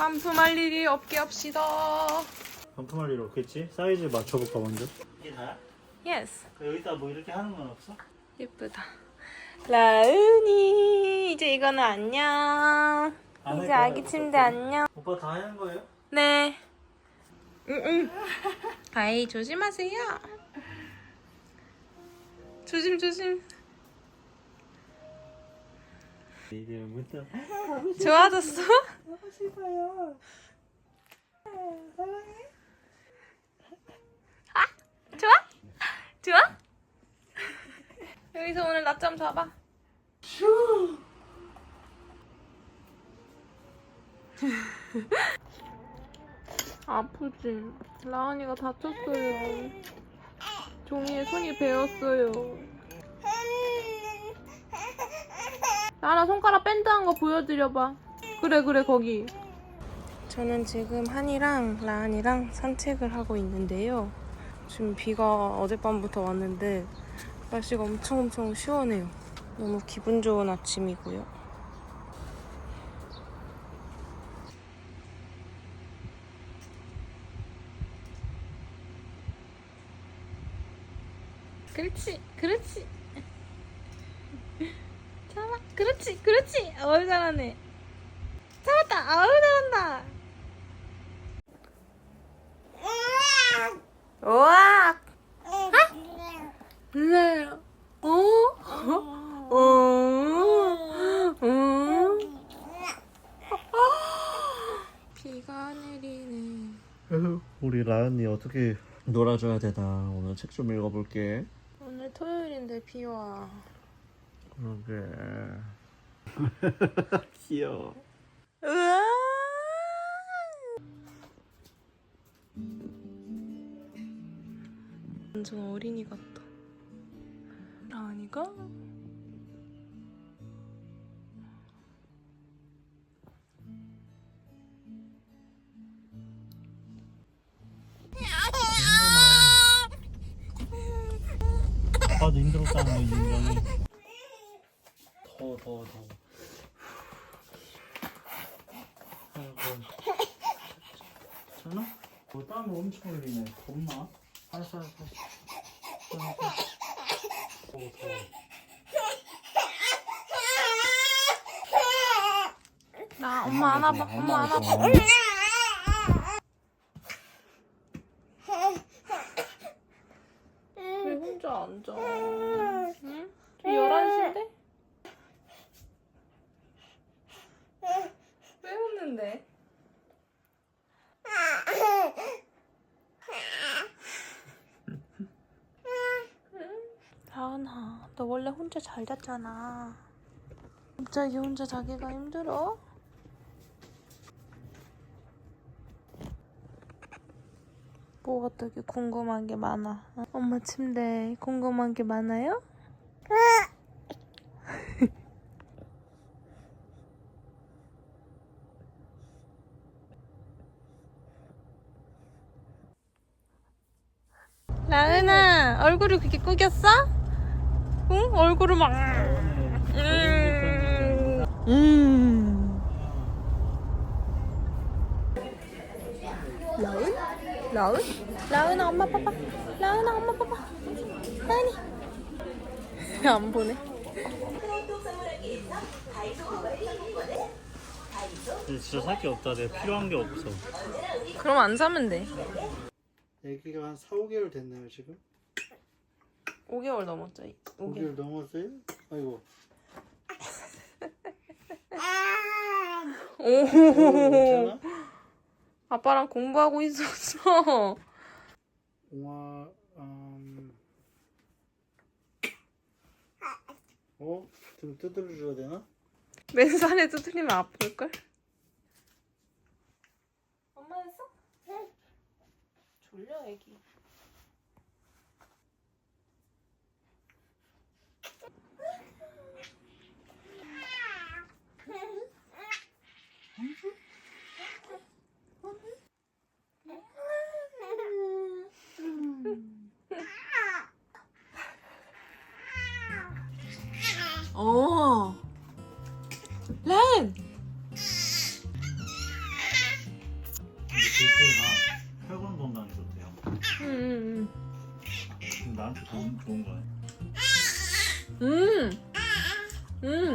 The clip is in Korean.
반품할 일이 없게 합시다. 반품할 일 없겠지? 사이즈 맞춰볼까 먼저 이게 다야? 예스. 여기다 뭐 이렇게 하는 건 없어? 예쁘다. 라은이 이제 이거는 안녕. 이제 거야, 아기 침대 안녕. 오빠 다 하는 거예요? 네. 응응. 아이 조심하세요. 조심 조심. 이제부터 좋아졌어? 하고 싶어요 좋아? 좋아? 여기서 오늘 낮잠 자봐. 아프지? 라은이가 다쳤어요. 종이에 손이 베었어요. 나나 손가락 밴드한 거 보여드려봐. 그래 그래 거기. 저는 지금 한이랑 라은이랑 산책을 하고 있는데요. 지금 비가 어젯밤부터 왔는데 날씨가 엄청 엄청 시원해요. 너무 기분 좋은 아침이고요. 그렇지, 그렇지. 그렇지, 그렇지. 어우 잘하네. 잡았다, 아우 잘한다. 우와. 네. 어? 어? 어? 비가 내리네. 우리 라은이 어떻게 놀아줘야 되나 오늘 책 좀 읽어볼게 오늘 토요일인데 비 와. 그러게 귀여워 우와. 완전 어린이 같다. 라은이가 아빠도 힘들었다는 거지 인간이 더워 더워 더워 아이고 괜찮아? 뭐 땀을 엄청 흘리네 겁나? 알았어 알았어 알았어 더워 더워 나 엄마 안아봐. 엄마 안아봐. 왜 혼자 앉아? 응? 지금 11시인데? 왜 웃는데? 다은아, 너 원래 혼자 잘 잤잖아. 갑자기 혼자 자기가 힘들어? 뭐가 되게 궁금한 게 많아. 어? 엄마 침대 궁금한 게 많아요? 라은아 얼굴을 그렇게 꾸겼어? 응? 얼굴을 막 음. 음. 라은? 라은? 라은아 엄마 봐봐 라은아 엄마 봐봐 라은이 안 보네 진짜 살 게 없다 내가 필요한 게 없어 그럼 안 사면 돼 애기가 한 4, 5개월 됐나요 지금? 5개월 넘었죠 5개월 5개월 넘었어요? 아이고 오 괜찮아? 아빠랑 공부하고 있었어 옹아 음... 어? 좀 뜯어줘야 되나? 맨살에 두드리면 아플걸? 엄마 했어? 졸려 애기 나한테 도움 좋은 거야. 음. 음.